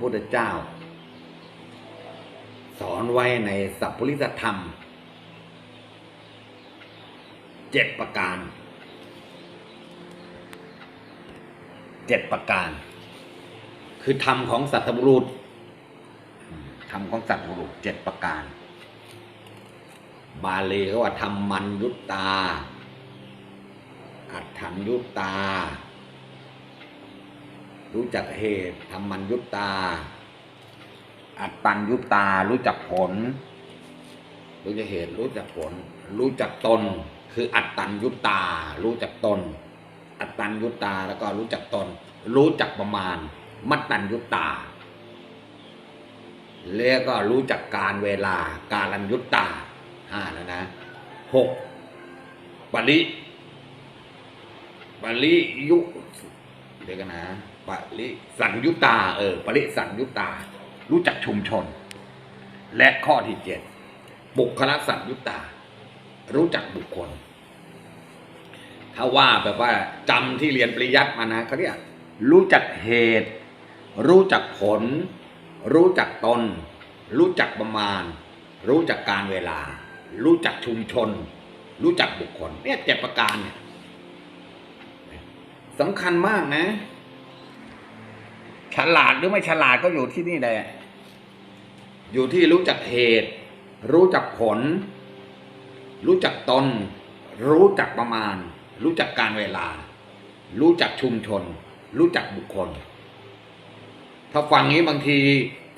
พระพุทธเจ้า สอนไว้ในสัพพุริสธรรมเจ็ดประการเจ็ดประการ คือธรรมของสัตบุรุษธรรมของสัตบุรุษเจ็ดประการ บาลีเขาว่าธรรมมันยุตตาอัฏฐัญยุตตา รู้จักเหตุธรรมันยุตตา อัตตัญยุตตา รู้จักผล รู้จักเหตุ รู้จักผล รู้จักตน คืออัตตัญยุตตา รู้จักตน อัตตัญยุตตาแล้วก็รู้จักตน รู้จักประมาณ มัตตัญยุตตาแล้วก็รู้จักการเวลาการัญยุตตาห้าแล้วนะหกปริปริยุ เดี๋ยวกันนะ ปริสัญยุตาเออปริสัญยุตา รู้จักชุมชน และข้อที่เจ็ดบุคลสัญยุตา รู้จักบุคคล ถ้าว่าแบบว่าจำที่เรียนปริยัติมานะเขาเรียกรู้จักเหตุ รู้จักผล รู้จักตน รู้จักประมาณ รู้จักการเวลา รู้จักชุมชน รู้จักบุคคล เนี่ยเจ็ดประการเนี่ยสำคัญมากนะ ฉลาดหรือไม่ฉลาดก็อยู่ที่นี่แหละ อยู่ที่รู้จักเหตุ รู้จักผล รู้จักตน รู้จักประมาณ รู้จักการเวลา รู้จักชุมชน รู้จักบุคคล ถ้าฟังนี้บางที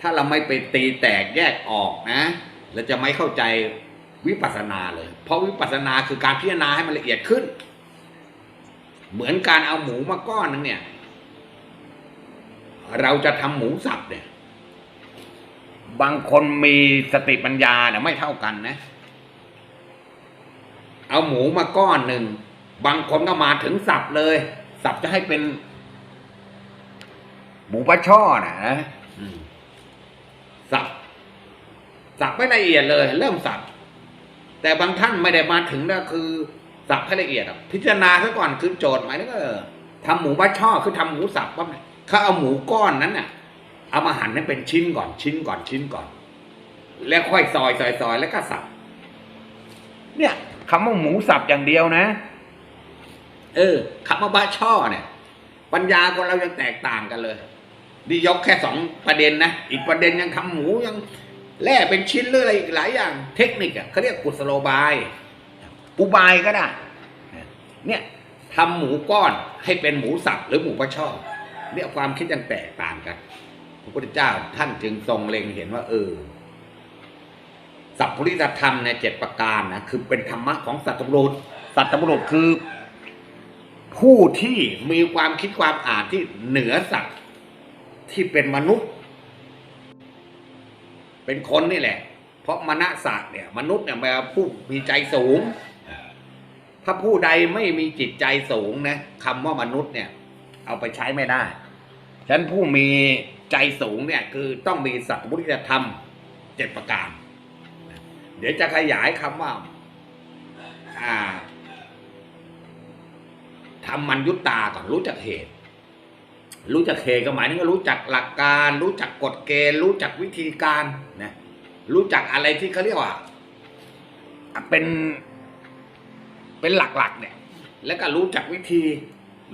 ถ้าเราไม่ไปตีแตกแยกออกนะเราจะไม่เข้าใจวิปัสสนาเลย เพราะวิปัสสนาคือการพิจารณาให้มันละเอียดขึ้น เหมือนการเอาหมูมาก้อนนึงเนี่ย เราจะทำหมูสับเนี่ย บางคนมีสติปัญญาเนี่ยไม่เท่ากันนะ เอาหมูมาก้อนหนึ่ง บางคนก็มาถึงสับเลย สับจะให้เป็น หมูปลาช่อนะนะสับสับไม่ละเอียดเลย เริ่มสับแต่บางท่านไม่ได้มาถึงนะคือ สับให้ละเอียดพิจารณาซะก่อนคือโจทย์หมายถึงเออทำหมูปลาช่อคือทำหมูสับปั๊บเนี่ย เขาเอาหมูก้อนนั้นน่ะ เอามาหั่นให้เป็นชิ้นก่อนชิ้นก่อนชิ้นก่อน แล้วค่อยซอยซอยซอยแล้วก็สับเนี่ยคำว่าหมูสับอย่างเดียวนะ เออคำว่าบะช่อเนี่ย ปัญญาคนเรายังแตกต่างกันเลยนี่ยกแค่สองประเด็นนะ อีกประเด็นยังทำหมูยังแล่เป็นชิ้นหรืออะไรอีกหลายอย่าง เทคนิคอะเขาเรียกกุศโลบายอุบายก็ได้ เนี่ยทำหมูก้อนให้เป็นหมูสับหรือหมูปลาช่อ เนี่ยความคิดยังแตกต่างกัน พระพุทธเจ้าท่านจึงทรงเล็งเห็นว่า เออ สัพพุริสธรรมในเจ็ดประการนะคือเป็นธรรมะของสัตว์บุรุษสัตว์บุรุษคือ ผู้ที่มีความคิดความอ่านที่เหนือสัตว์ที่เป็นมนุษย์ เป็นคนนี่แหละ เพราะมณสัตว์เนี่ย มนุษย์เนี่ยแปลว่าผู้มีใจสูงถ้าผู้ใดไม่มีจิตใจสูงนะคำว่ามนุษย์เนี่ย เอาไปใช้ไม่ได้ ฉะนั้นผู้มีใจสูงเนี่ยคือต้องมีสัตว์บุริธรรมเจ็ดประการ เดี๋ยวจะขยายคำว่าทำมันยุตตาก่อนรู้จักเหตุ รู้จักเหตุก็หมายถึงรู้จักหลักการ รู้จักกฎเกณฑ์ รู้จักวิธีการนะรู้จักอะไรที่เขาเรียกว่าเป็นเป็นหลักๆเนี่ย แล้วก็รู้จักวิธี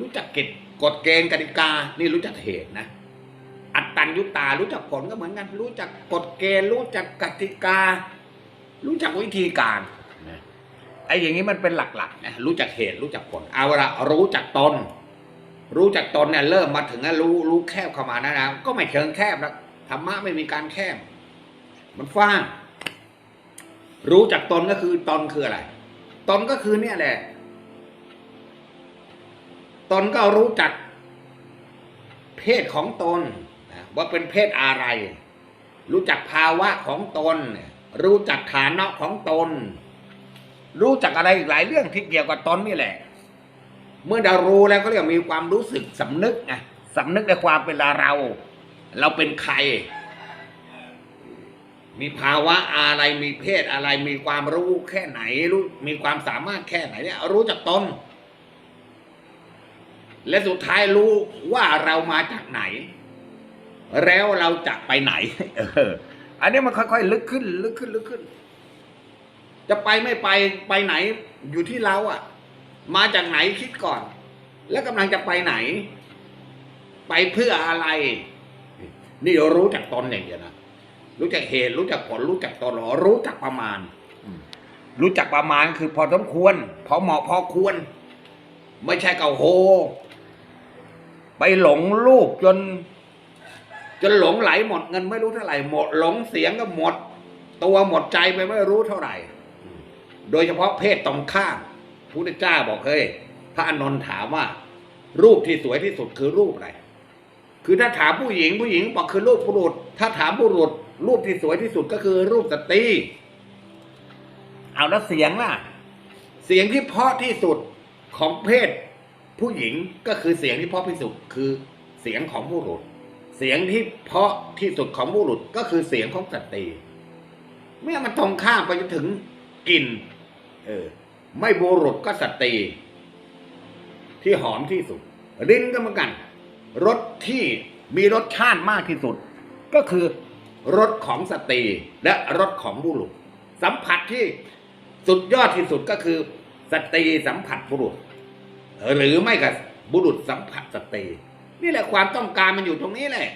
รู้จักกฎ กฎเกณฑ์กติกา นี่รู้จักเหตุนะ อัตตัญยุตา รู้จักผลก็เหมือนกัน รู้จักกฎเกณฑ์ รู้จักกติกา รู้จักวิธีการไอ้อย่างนี้มันเป็นหลักๆนะรู้จักเหตุรู้จักผล เอาละรู้จักตน รู้จักตนเนี่ยเริ่มมาถึงแล้วรู้รู้แคบเข้ามานะนะก็ไม่เชิงแคบแล้วธรรมะไม่มีการแคบ มันฟ้าง รู้จักตนก็คือตนคืออะไร ตนก็คือเนี่ยแหละ ตนก็รู้จักเพศของตนว่าเป็นเพศอะไร รู้จักภาวะของตน รู้จักฐานะของตน รู้จักอะไรอีกหลายเรื่องที่เกี่ยวกับตนนี่แหละ เมื่อเรารู้แล้วก็เรียกมีความรู้สึกสำนึกไงสำนึกในความเป็นเรา เราเป็นใคร มีภาวะอะไรมีเพศอะไร มีความรู้แค่ไหนรู้มีความสามารถแค่ไหนเนี่ยรู้จักตน และสุดท้ายรู้ว่าเรามาจากไหน แล้วเราจะไปไหน เออ อันนี้มันค่อยๆ ลึกขึ้น ลึกขึ้น ลึกขึ้น จะไปไม่ไปไปไหน อยู่ที่เราอะมาจากไหนคิดก่อน แล้วกำลังจะไปไหน ไปเพื่ออะไร นี่รู้จักตนอย่างเดียวนะรู้จักเหตุ รู้จักผล รู้จักตนหรอรู้จักประมาณรู้จักประมาณคือพอสมควร พอเหมาะพอควร ไม่ใช่เก่าโห ไปหลงรูปจน จนหลงไหลหมดเงินไม่รู้เท่าไหร่หมดหลงเสียงก็หมด ตัวหมดใจไปไม่รู้เท่าไหร่ โดยเฉพาะเพศตรงข้ามพุทธเจ้าบอกเฮ้ยพระอานนท์ถามว่า รูปที่สวยที่สุดคือรูปอะไรคือถ้าถามผู้หญิงผู้หญิงบอกคือรูปบุรุษ ถ้าถามบุรุษ รูปที่สวยที่สุดก็คือรูปสตรีเอาแล้วเสียงล่ะ เสียงที่เพาะที่สุดของเพศ ผู้หญิงก็คือเสียงที่เพราะที่สุดคือเสียงของบุรุษเสียงที่เพราะที่สุดของบุรุษก็คือเสียงของสตรี เมื่อมันตรงข้ามไปจนถึงกลิ่นเออ ไม่บุรุษก็สตรี ที่หอมที่สุดลิ้นก็เหมือนกันรสที่มีรสชาติมากที่สุด ก็คือรสของสตรีและรสของบุรุษ สัมผัสที่สุดยอดที่สุดก็คือสตรีสัมผัสบุรุษ หรือไม่กับบุรุษสัมผัสสตรีนี่แหละความต้องการมันอยู่ตรงนี้แหละ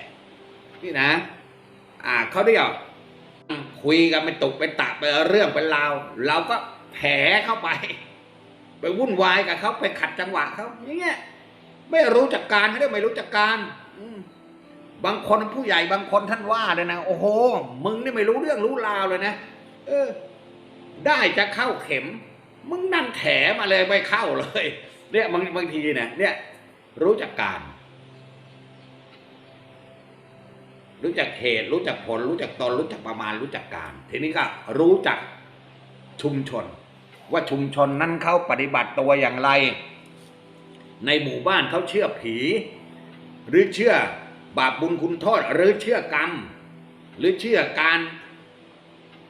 นี่นะ อ่าเขาเรียกคุยกันไปตกไปตะไปเรื่องเป็นราวเราก็แผลเข้าไป ไปวุ่นวายกับเขาไปขัดจังหวะเขาอย่างเงี้ยไม่รู้จักการเขาเรียกไม่รู้จักการบางคนผู้ใหญ่บางคนท่านว่าเลยนะโอ้โหมึงนี่ไม่รู้เรื่องรู้ราวเลยนะเออ ได้จะเข้าเข็ม มึงนั่นแถมาเลยไม่เข้าเลย เนี่ยบางบางทีเนี่ยเนี่ยรู้จักการ รู้จักเหตุ รู้จักผล รู้จักตนรู้จักประมาณรู้จักการ ทีนี้ก็รู้จักชุมชน ว่าชุมชนนั้นเขาปฏิบัติตัวอย่างไร ในหมู่บ้านเขาเชื่อผี หรือเชื่อบาปบุญคุณโทษหรือเชื่อกรรม หรือเชื่อการ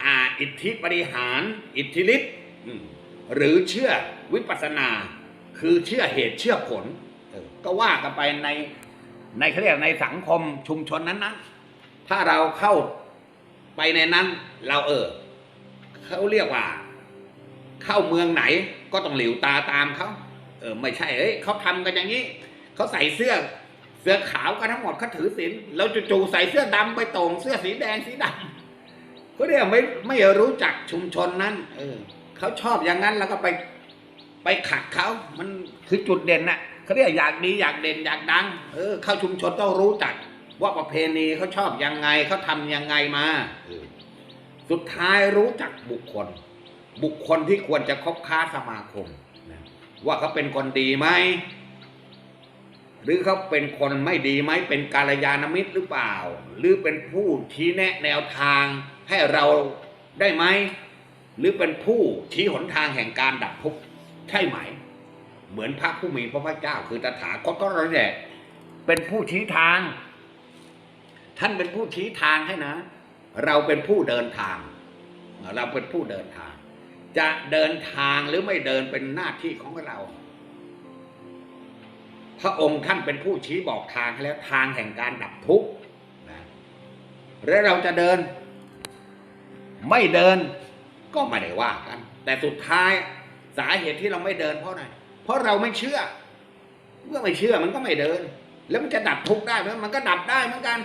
อ่าอิทธิปริหาร อิทธิฤทธิ์หรือเชื่อวิปัสสนา คือเชื่อเหตุเชื่อผลเออก็ว่ากันไปในในเขาเรียกในสังคมชุมชนนั้นนะถ้าเราเข้าไปในนั้น เราเออเขาเรียกว่า เข้าเมืองไหนก็ต้องหลิวตาตามเขาเออไม่ใช่เอ้ยเขาทำกันอย่างนี้เขาใส่เสื้อเสื้อขาวกันทั้งหมดเขาถือศีลแล้วจู่ๆใส่เสื้อดำไปตรงเสื้อสีแดงสีดำเขาเรียกไม่ไม่รู้จักชุมชนนั้น เออเขาชอบอย่างนั้นแล้วก็ไป ไปขัดเขามันคือจุดเด่นน่ะเขาเรียกอยากดีอยากเด่นอยากดัง เออ เข้าชุมชนต้องรู้จัก ว่าประเพณีเขาชอบยังไงเขาทำยังไงมาสุดท้ายรู้จักบุคคล บุคคลที่ควรจะคบค้าสมาคมว่าเขาเป็นคนดีไหมหรือเขาเป็นคนไม่ดีไหมเป็นกาลยานมิตรหรือเปล่า หรือเป็นผู้ชี้แนะแนวทางให้เราได้ไหม หรือเป็นผู้ชี้หนทางแห่งการดับทุกข์ ใช่ไหม เหมือนพระผู้มีพระภาคเจ้า คือตถาคตก็เราเนี่ยเป็นผู้ชี้ทาง ท่านเป็นผู้ชี้ทางให้นะ เราเป็นผู้เดินทาง เราเป็นผู้เดินทาง จะเดินทางหรือไม่เดินเป็นหน้าที่ของเรา พระองค์ท่านเป็นผู้ชี้บอกทางให้แล้วทางแห่งการดับทุกข์นะแล้วเราจะเดิน ไม่เดินก็ไม่ได้ว่ากัน แต่สุดท้าย สาเหตุที่เราไม่เดินเพราะอะไรเพราะเราไม่เชื่อ เมื่อไม่เชื่อมันก็ไม่เดิน แล้วมันจะดับทุกข์ได้ไหมมันก็ดับได้เหมือนกัน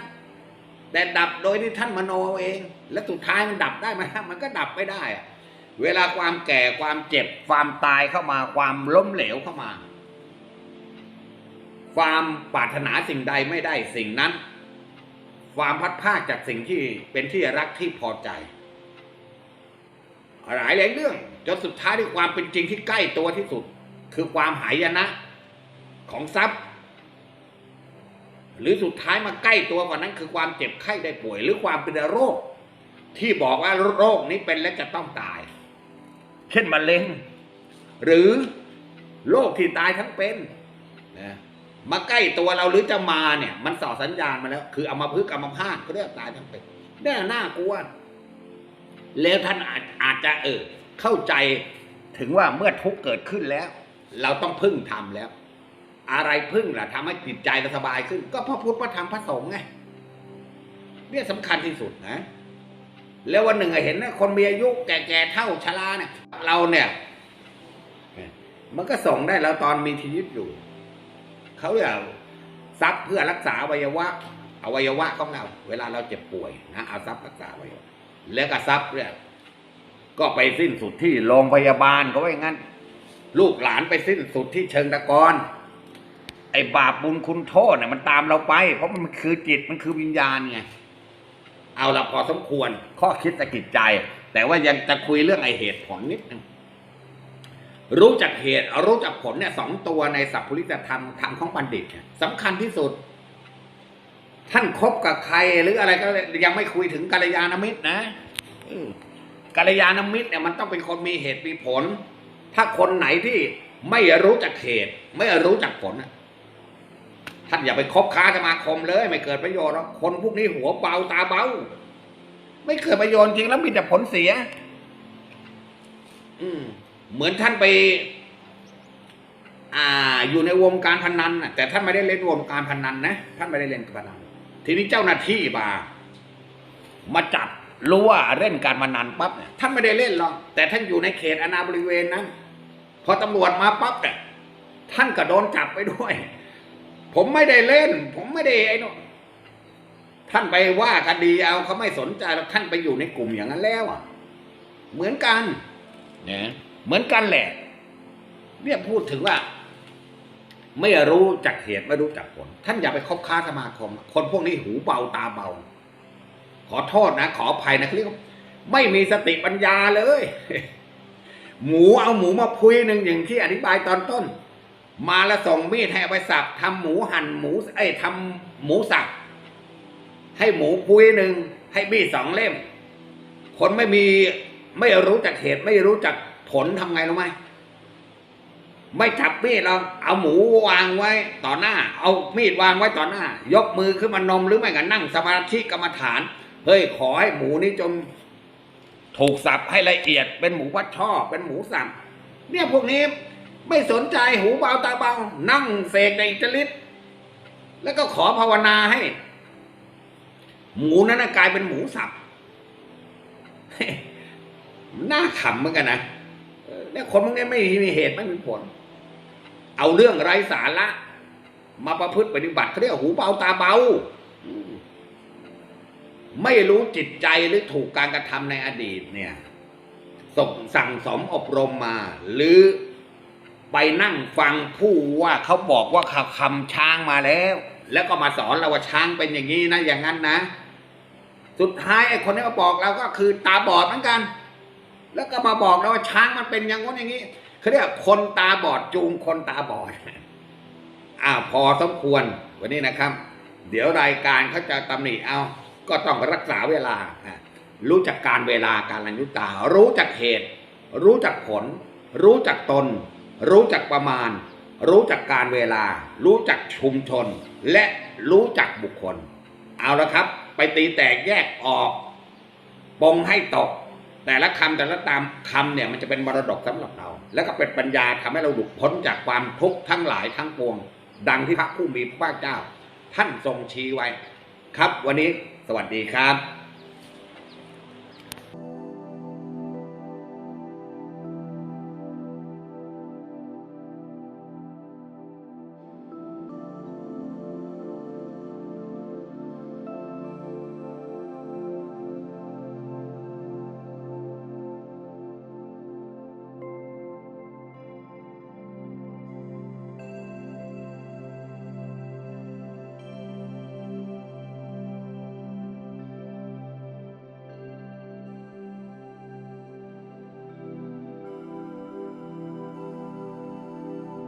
แต่ดับโดยที่ท่านมโนเอาเองแล้วสุดท้ายมันดับได้ไหมมันก็ดับไม่ได้อะเวลาความแก่ความเจ็บ ความตายเข้ามาความล้มเหลวเข้ามา ความปรารถนาสิ่งใดไม่ได้สิ่งนั้น ความพัดภาคจากสิ่งที่เป็นที่รักที่พอใจ หลายหลายเรื่องจนสุดท้ายที่ความเป็นจริงที่ใกล้ตัวที่สุด คือความหายนะของทรัพย์ หรือสุดท้ายมาใกล้ตัวกว่านั้น คือความเจ็บไข้ได้ป่วย หรือความเป็นโรค ที่บอกว่าโรคนี้เป็นและจะต้องตาย เช่นมะเร็ง หรือโรคที่ตายทั้งเป็นนะมาใกล้ตัวเราหรือจะมาเนี่ย มันส่อสัญญาณมาแล้ว คือเอามาพึกเอามาพาดเขาเรียกตายทั้งเป็นน่น่ากลัวแล้วท่านอาจ อาจจะเออเข้าใจถึงว่าเมื่อทุกเกิดขึ้นแล้ว เราต้องพึ่งทำแล้ว อะไรพึ่งล่ะทำให้จิตใจเราสบายขึ้น ก็พระพุทธพระธรรมพระสงฆ์ไงเนี่ยสำคัญที่สุดนะ แล้ววันหนึ่งอะเห็นนะคนมีอายุแก่ๆเท่าชราเนี่ย เราเนี่ย มันก็ส่งได้แล้วตอนมีชีวิตอยู่เขาอยากทรัพย์เพื่อรักษาอวัยวะอวัยวะของเรา เวลาเราเจ็บป่วยนะเอาทรัพย์รักษาอวัยวะแล้วก็ทรัพย์เนี่ย ก็ไปสิ้นสุดที่โรงพยาบาลเขาว่าอย่างนั้น ลูกหลานไปสิ้นสุดที่เชิงตะกอนไอ้บาปบุญคุณโทษเนี่ยมันตามเราไป เพราะมันคือจิตมันคือวิญญาณไงเอาละพอสมควรข้อคิดสะกิดใจ แต่ว่ายังจะคุยเรื่องไอเหตุผลนิดนึงรู้จักเหตุรู้จักผลเนี่ยสองตัวในสัพพุริตธรรมธรรมของบัณฑิตเนี่ยสำคัญที่สุด ท่านคบกับใครหรืออะไรก็ยังไม่คุยถึงกัลยาณมิตรนะออ กัลยาณมิตรเนี่ยมันต้องเป็นคนมีเหตุมีผล ถ้าคนไหนที่ไม่รู้จักเหตุ ไม่รู้จักผลท่านอย่าไปคบค้าสมาคมเลย ไม่เกิดประโยชน์หรอกคนพวกนี้หัวเบาตาเบาไม่เกิดประโยชน์จริงแล้วมีแต่ผลเสีย อืม เหมือนท่านไป อ่า อยู่ในวงการพนันน่ะแต่ท่านไม่ได้เล่นวงการพนันนะท่านไม่ได้เล่นพนันทีนี้เจ้าหน้าที่มามาจับ รู้ว่าเล่นการพนันปั๊บเนี่ยท่านไม่ได้เล่นหรอกแต่ท่านอยู่ในเขตอนาบริเวณนั้นพอตำรวจมาปั๊บเนี่ยท่านก็โดนจับไปด้วย ผมไม่ได้เล่น ผมไม่ได้ไอ้นู่นท่านไปว่าคดีเอาเขาไม่สนใจแล้วท่านไปอยู่ในกลุ่มอย่างนั้นแล้วอะ เหมือนกันเนี่ยเหมือนกันแหละเนี่ยพูดถึงว่า ไม่รู้จักเหตุไม่รู้จักผล ท่านอย่าไปคบค้าสมาคม คนพวกนี้หูเบาตาเบา ขอโทษนะ ขออภัยนะเรียกไม่มีสติปัญญาเลย หมูเอาหมูมาพุยหนึ่งอย่างที่อธิบายตอนต้น มาแล้วส่งมีดให้เอาไปสับทำหมูหั่นหมูเอ้ยทำหมูสับให้หมูพุยหนึ่งให้มีดสองเล่ม คนไม่มีไม่รู้จักเหตุไม่รู้จักผลทำไงรู้ไหมไม่จับมีดเราเอาหมูวางไว้ต่อหน้า เอามีดวางไว้ต่อหน้า ยกมือขึ้นมานมหรือไม่ก็นั่งสมาธิกรรมฐาน เฮ้ยขอให้หมูนี้จงถูกสับให้ละเอียดเป็นหมูวัดช่อเป็นหมูสับเนี่ยพวกนี้ไม่สนใจหูเบาตาเบา นั่งเสกในอิตาลิตแล้วก็ขอภาวนาให้ หมูนั้นกลายเป็นหมูสับน่าขำเหมือนกันนะเนี่ยคนพวกนี้ไม่มีเหตุไม่มีผล เอาเรื่องไร้สาระมาประพฤติปฏิบัติเขาเรียกหูเบาตาเบา ไม่รู้จิตใจหรือถูกการกระทำในอดีตเนี่ยส่งสั่งสมอบรมมา หรือไปนั่งฟังผู้ว่าเขาบอกว่าเขาคำช้างมาแล้ว แล้วก็มาสอนเราว่าช้างเป็นอย่างนี้นะอย่างนั้นนะ สุดท้ายไอ้คนที่มาบอกเราก็คือตาบอดเหมือนกัน แล้วก็มาบอกเราว่าช้างมันเป็นอย่างนู้นอย่างนี้เขาเรียกว่าคนตาบอดจูงคนตาบอดอ่าพอสมควรวันนี้นะครับ เดี๋ยวรายการเขาจะตำหนิเอา ก็ต้องรักษาเวลาอะรู้จักการเวลาการรันยุตา รู้จักเหตุ รู้จักผล รู้จักตน รู้จักประมาณ รู้จักการเวลา รู้จักชุมชน และรู้จักบุคคล เอาละครับ ไปตีแตกแยกออกปงให้ตก แต่ละคำแต่ละตามคำเนี่ยมันจะเป็นมรดกสำหรับเรา แล้วก็เป็นปัญญาทำให้เราหลุดพ้นจากความทุกข์ทั้งหลายทั้งปวง ดังที่พระผู้มีพระภาคเจ้า ท่านทรงชี้ไว้ ครับวันนี้ สวัสดีครับ